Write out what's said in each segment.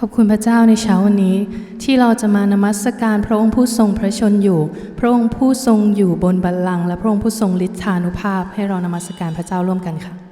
ขอบคุณพระเจ้าในเช้าวันนี้ ที่เราจะมานมัสการพระองค์ผู้ทรงพระชนอยู่ พระองค์ผู้ทรงอยู่บนบัลลังก์และพระองค์ผู้ทรงฤทธานุภาพให้เรานมัสการพระเจ้าร่วมกันค่ะ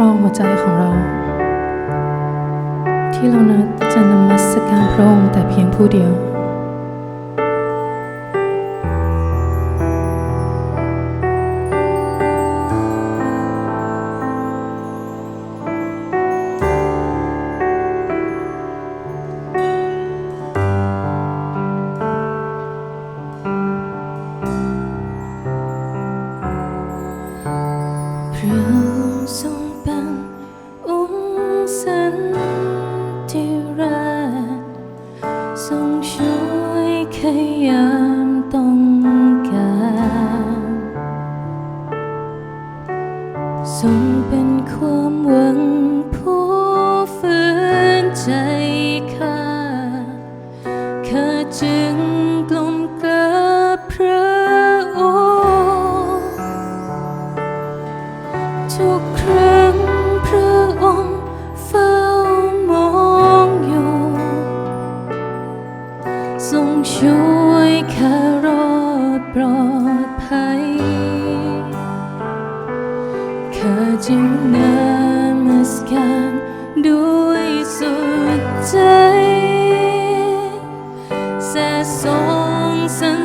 ครองหัวใจของเรา ที่เรานัดจะนมัสการพระองค์แต่เพียงผู้เดียว ยามต้อง ข้าจึงนมัสการด้วยสุดใจแสสงสัน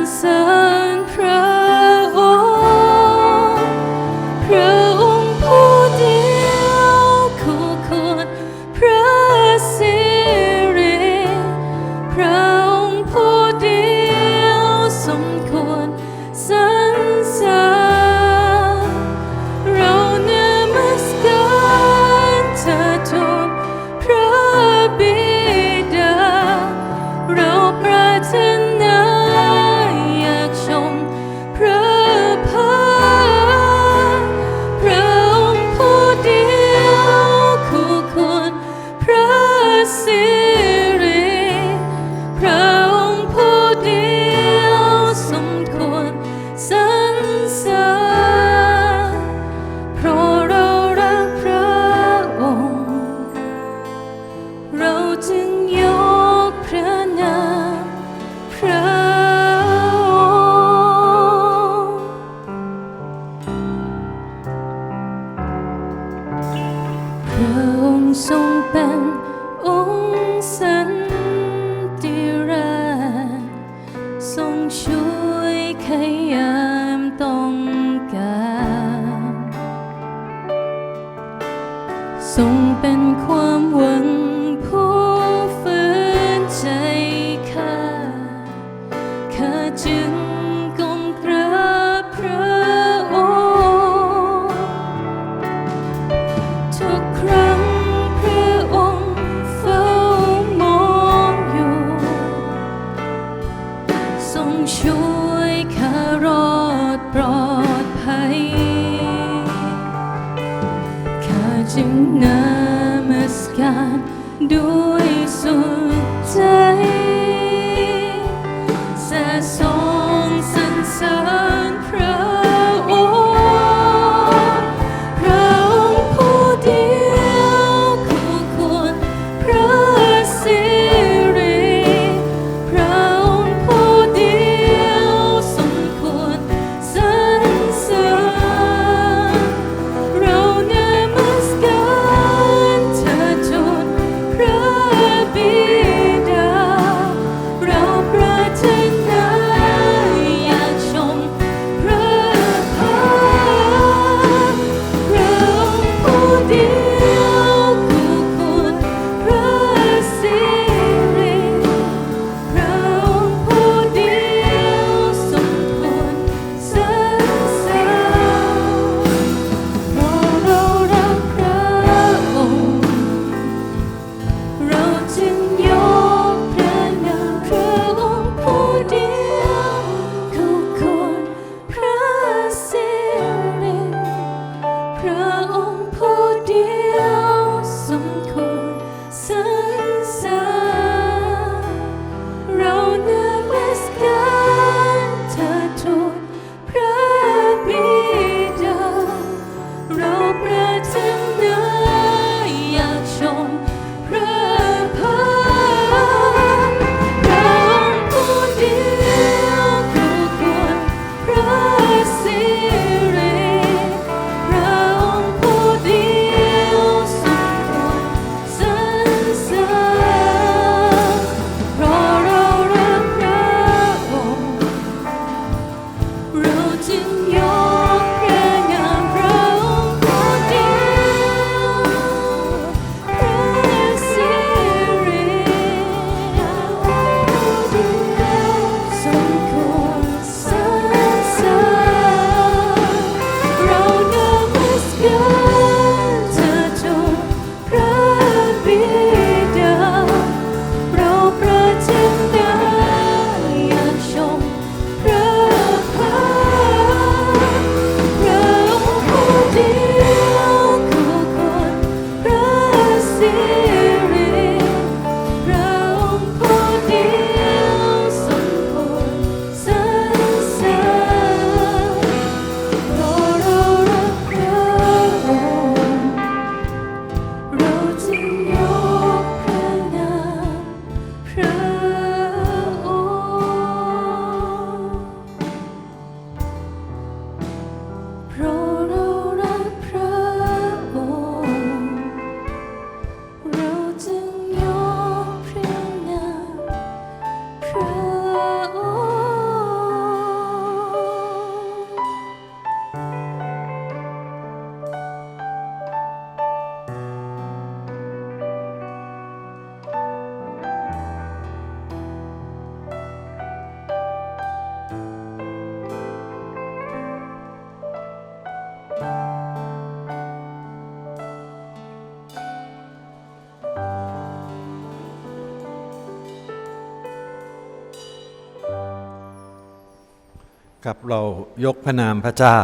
ครับเรายกพระนามพระเจ้า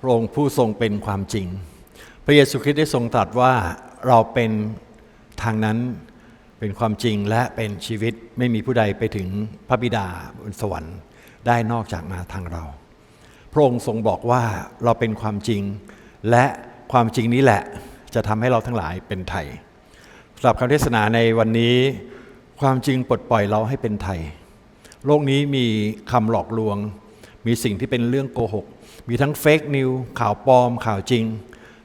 พระองค์ผู้ทรงเป็นความจริง พระเยซูคริสต์ได้ทรงตรัสว่าเราเป็นทางนั้นเป็นความจริงและเป็นชีวิตไม่มีผู้ใดไปถึงพระบิดาบนสวรรค์ได้นอกจากมาทางเรา พระองค์ทรงบอกว่าเราเป็นความจริง และความจริงนี้แหละจะทำให้เราทั้งหลายเป็นไทยสำหรับคำเทศนาในวันนี้ ความจริงปลดปล่อยเราให้เป็นไทย โลกนี้มีคำหลอกลวง มีสิ่งที่เป็นเรื่องโกหก มีทั้งเฟกนิวข่าวปลอมข่าวจริง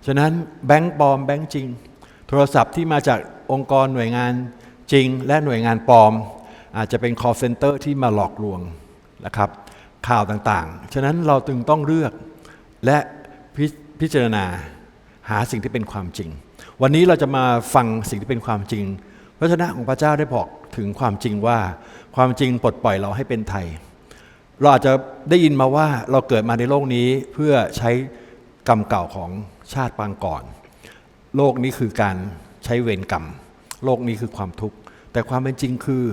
ฉะนั้นแบงค์ปลอมแบงค์จริง โทรศัพท์ที่มาจากองค์กรหน่วยงานจริง และหน่วยงานปลอม อาจจะเป็น call center ที่มาหลอกลวงนะครับ ข่าวต่างๆ ฉะนั้นเราจึงต้องเลือกและพิพิจารณาหาสิ่งที่เป็นความจริง วันนี้เราจะมาฟังสิ่งที่เป็นความจริงพระชนะของพระเจ้าได้บอกถึงความจริงว่า ความจริงปลดปล่อยเราให้เป็นไทย เราอาจจะได้ยินมาว่าเราเกิดมาในโลกนี้เพื่อใช้กรรมเก่าของชาติปางก่อน โลกนี้คือการใช้เวรกรรม โลกนี้คือความทุกข์ แต่ความเป็นจริงคือ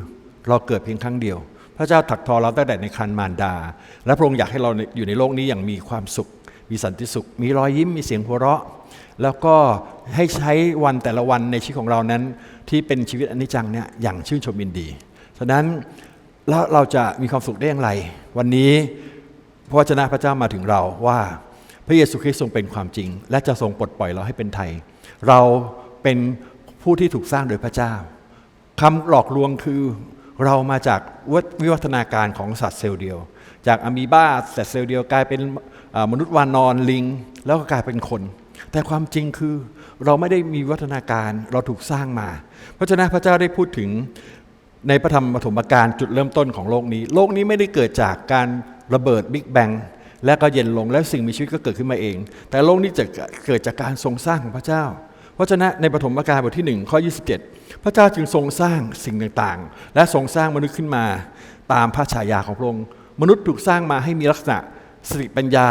เราเกิดเพียงครั้งเดียว พระเจ้าถักทอเราตั้งแต่ในครรภ์มารดา และพระองค์อยากให้เราอยู่ในโลกนี้อย่างมีความสุข มีสันติสุข มีรอยยิ้ม มีเสียงหัวเราะ แล้วก็ให้ใช้วันแต่ละวันในชีวิตของเรานั้น ที่เป็นชีวิตอนิจจังเนี่ยอย่างชื่นชมยินดี ฉะนั้น แล้วเราจะมีความสุขได้อย่างไร วันนี้พระวจนะพระเจ้ามาถึงเราว่าพระเยซูคริสต์ทรงเป็นความจริง และจะทรงปลดปล่อยเราให้เป็นไทย เราเป็นผู้ที่ถูกสร้างโดยพระเจ้าคำหลอกลวงคือเรามาจากวิวัฒนาการของสัตว์เซลล์เดียว จากอะมีบาสแต่เซลล์เดียวกลายเป็นมนุษย์วานอนลิง แล้วก็กลายเป็นคน แต่ความจริงคือเราไม่ได้มีวิวัฒนาการเราถูกสร้างมา เพราะฉะนั้นพระเจ้าได้พูดถึง ในพระธรรมปฐมกาลจุดเริ่มต้นของโลกนี้ โลกนี้ไม่ได้เกิดจากการระเบิดบิ๊กแบงและก็เย็นลงแล้วสิ่งมีชีวิตก็เกิดขึ้นมาเอง แต่โลกนี้จะเกิดจากการทรงสร้างของพระเจ้า เพราะฉะนั้นในปฐมกาลบทที่ 1 ข้อ 27 พระเจ้าจึงทรงสร้างสิ่งต่างๆ และทรงสร้างมนุษย์ขึ้นมา ตามพระฉายาของพระองค์มนุษย์ถูกสร้างมาให้มีลักษณะสติปัญญา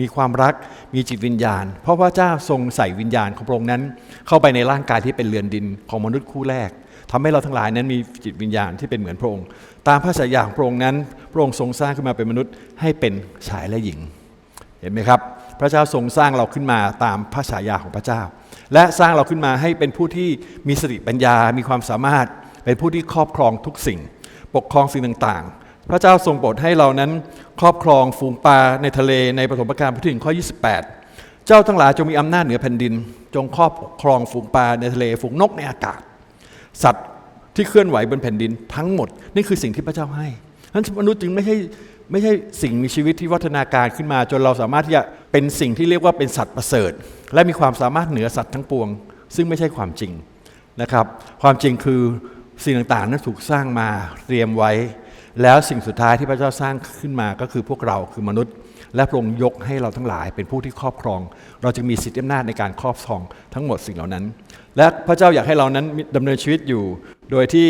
มีความรักมีจิตวิญญาณ เพราะพระเจ้าทรงใส่วิญญาณของพระองค์นั้น เข้าไปในร่างกายที่เป็นเรือนดินของมนุษย์คู่แรกทำให้เราทั้งหลายนั้นมีจิตวิญญาณที่เป็นเหมือนพระองค์ ตามพระฉายาของพระองค์นั้น พระองค์ทรงสร้างขึ้นมาเป็นมนุษย์ให้เป็นชายและหญิง เห็นไหมครับ พระเจ้าทรงสร้างเราขึ้นมาตามพระฉายาของพระเจ้า และสร้างเราขึ้นมาให้เป็นผู้ที่มีสติปัญญา มีความสามารถ เป็นผู้ที่ครอบครองทุกสิ่ง ปกครองสิ่งต่างๆ พระเจ้าทรงโปรดให้เรานั้น ครอบครองฝูงปลาในทะเลในปฐมกาลบทที่หนึ่งข้อ 28 เจ้าทั้งหลายจงมีอำนาจเหนือแผ่นดิน จงครอบครองฝูงปลาในทะเลฝูงนกในอากาศ สัตว์ที่เคลื่อนไหวบนแผ่นดินทั้งหมด นี่คือสิ่งที่พระเจ้าให้นั้นมนุษย์จึงไม่ใช่ไม่ใช่สิ่งมีชีวิตที่วัฒนาการขึ้นมา จนเราสามารถที่จะเป็นสิ่งที่เรียกว่าเป็นสัตว์ประเสริฐ และมีความสามารถเหนือสัตว์ทั้งปวง ซึ่งไม่ใช่ความจริงนะครับ ความจริงคือสิ่งต่างๆนั้นถูกสร้างมาเตรียมไว้ แล้วสิ่งสุดท้ายที่พระเจ้าสร้างขึ้นมาก็คือพวกเราคือมนุษย์ และพระองค์ยกให้เราทั้งหลายเป็นผู้ที่ครอบครอง เราจึงมีสิทธิอำนาจในการครอบครองทั้งหมดสิ่งเหล่านั้น และพระเจ้าอยากให้เรานั้นดำเนินชีวิตอยู่ โดยที่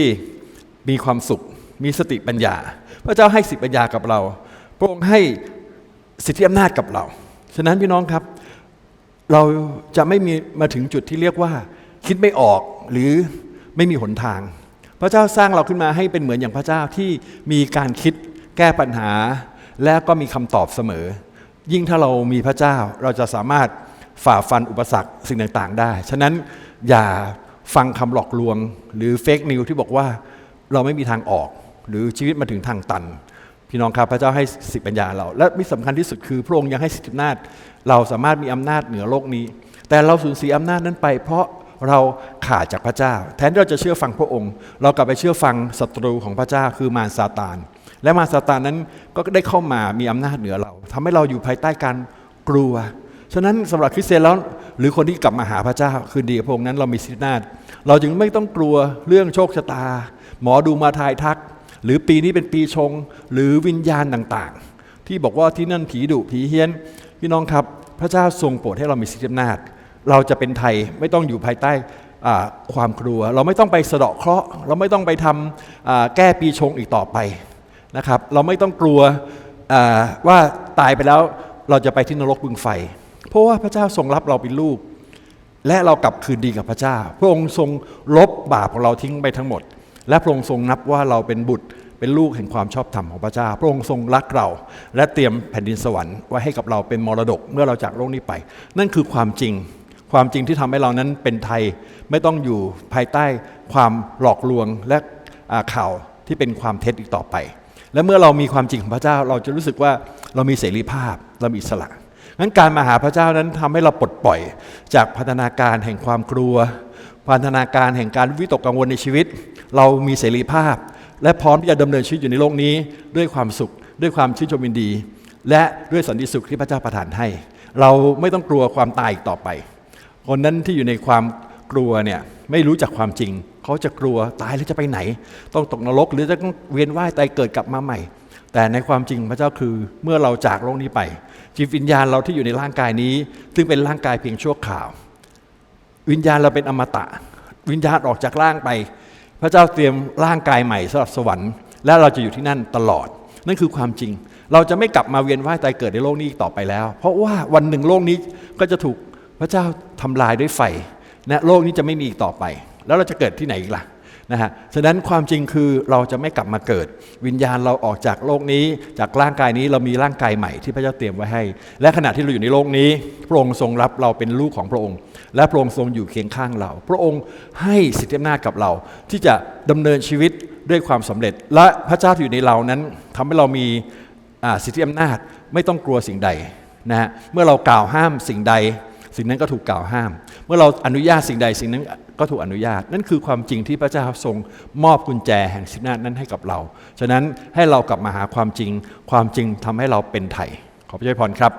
มีความสุข มีสติปัญญา พระเจ้าให้สติปัญญากับเรา พระองค์ให้สิทธิอำนาจกับเรา ฉะนั้นพี่น้องครับ เราจะไม่มีมาถึงจุดที่เรียกว่า คิดไม่ออกหรือไม่มีหนทาง พระเจ้าสร้างเราขึ้นมาให้เป็นเหมือนอย่างพระเจ้าที่มีการคิดแก้ปัญหา และก็มีคำตอบเสมอ ยิ่งถ้าเรามีพระเจ้าเราจะสามารถฝ่าฟันอุปสรรคสิ่งต่างๆ ได้ ฉะนั้นอย่าฟังคำหลอกลวง หรือเฟกนิวที่บอกว่าเราไม่มีทางออก หรือชีวิตมาถึงทางตัน พี่น้องครับพระเจ้าให้สิทธิปัญญาเรา และที่สำคัญที่สุดคือพระองค์ยังให้สิทธิอำนาจ เราสามารถมีอำนาจเหนือโลกนี้ แต่เราสูญเสียอำนาจนั้นไป เพราะ เราขาดจากพระเจ้า แทนที่เราจะเชื่อฟังพระองค์ เรากลับไปเชื่อฟังศัตรูของพระเจ้าคือมารซาตาน และมารซาตานนั้นก็ได้เข้ามามีอำนาจเหนือเราทำให้เราอยู่ภายใต้การกลัว ฉะนั้นสำหรับคริสเตียนแล้วหรือคนที่กลับมาหาพระเจ้า คืนดีกับพระองค์นั้นเรามีสิทธิอำนาจเราจึงไม่ต้องกลัวเรื่องโชคชะตา หมอดูมาทายทัก หรือปีนี้เป็นปีชง หรือวิญญาณต่างๆ ที่บอกว่าที่นั่นผีดุผีเฮี้ยนพี่น้องครับ พระเจ้าทรงโปรดให้เรามีสิทธิอำนาจ เราจะเป็นไทยไม่ต้องอยู่ภายใต้ความกลัว เราไม่ต้องไปสะเดาะเคราะห์เราไม่ต้องไปทำแก้ปีชงอีกต่อไปนะครับ เราไม่ต้องกลัวว่าตายไปแล้วเราจะไปที่นรกบึงไฟ เพราะว่าพระเจ้าทรงรับเราเป็นลูก และเรากลับคืนดีกับพระเจ้า พระองค์ทรงลบบาปของเราทิ้งไปทั้งหมด และพระองค์ทรงนับว่าเราเป็นบุตรเป็นลูกแห่งความชอบธรรมของพระเจ้า พระองค์ทรงรักเรา และเตรียมแผ่นดินสวรรค์ไว้ให้กับเราเป็นมรดกเมื่อเราจากโลกนี้ไป นั่นคือความจริง ความจริงที่ทำให้เรานั้นเป็นไทยไม่ต้องอยู่ภายใต้ความหลอกลวงและข่าวที่เป็นความเท็จอีกต่อไป และเมื่อเรามีความจริงของพระเจ้าเราจะรู้สึกว่าเรามีเสรีภาพเรามีอิสระงั้นการมาหาพระเจ้านั้นทำให้เราปลดปล่อย จากพัฒนาการแห่งความกลัวพัฒนาการแห่งการวิตกกังวลในชีวิต เรามีเสรีภาพ และพร้อมที่จะดำเนินชีวิตอยู่ในโลกนี้ ด้วยความสุข ด้วยความชื่นชมยินดี และด้วยสันติสุขที่พระเจ้าประทานให้ เราไม่ต้องกลัวความตายอีกต่อไป คนนั้นที่อยู่ในความกลัวเนี่ยไม่รู้จักความจริง เขาจะกลัวตายแล้วจะไปไหน ต้องตกนรกหรือจะต้องเวียนว่ายตายเกิดกลับมาใหม่ แต่ในความจริงพระเจ้าคือเมื่อเราจากโลกนี้ไป จิตวิญญาณเราที่อยู่ในร่างกายนี้ ซึ่งเป็นร่างกายเพียงชั่วคราว วิญญาณเราเป็นอมตะ วิญญาณออกจากร่างไป พระเจ้าเตรียมร่างกายใหม่สำหรับสวรรค์และเราจะอยู่ที่นั่นตลอด นั่นคือความจริง เราจะไม่กลับมาเวียนว่ายตายเกิดในโลกนี้อีกต่อไปแล้ว เพราะว่าวันหนึ่งโลกนี้ก็จะถูก พระเจ้าทำลายด้วยไฟนะโลกนี้จะไม่มีอีกต่อไป แล้วเราจะเกิดที่ไหนอีกล่ะนะฮะฉะนั้นความจริงคือเราจะไม่กลับมาเกิด วิญญาณเราออกจากโลกนี้ จากร่างกายนี้เรามีร่างกายใหม่ที่พระเจ้าเตรียมไว้ให้ และขณะที่เราอยู่ในโลกนี้ พระองค์ทรงรับเราเป็นลูกของพระองค์ และพระองค์ทรงอยู่เคียงข้างเรา พระองค์ให้สิทธิอำนาจกับเรา ที่จะดำเนินชีวิตด้วยความสำเร็จ และพระเจ้าที่อยู่ในเรานั้นทำให้เรามีสิทธิอำนาจไม่ต้องกลัวสิ่งใดนะฮะเมื่อเรากล่าวห้ามสิ่งใด สิ่งนั้นก็ถูกกล่าวห้าม เมื่อเราอนุญาตสิ่งใดสิ่งนั้นก็ถูกอนุญาต นั่นคือความจริงที่พระเจ้าทรงมอบกุญแจแห่งสิทธิอำนาจนั้นให้กับเรา ฉะนั้นให้เรากลับมาหาความจริง ความจริงทำให้เราเป็นไทยขอพระเจ้าอวยพรครับ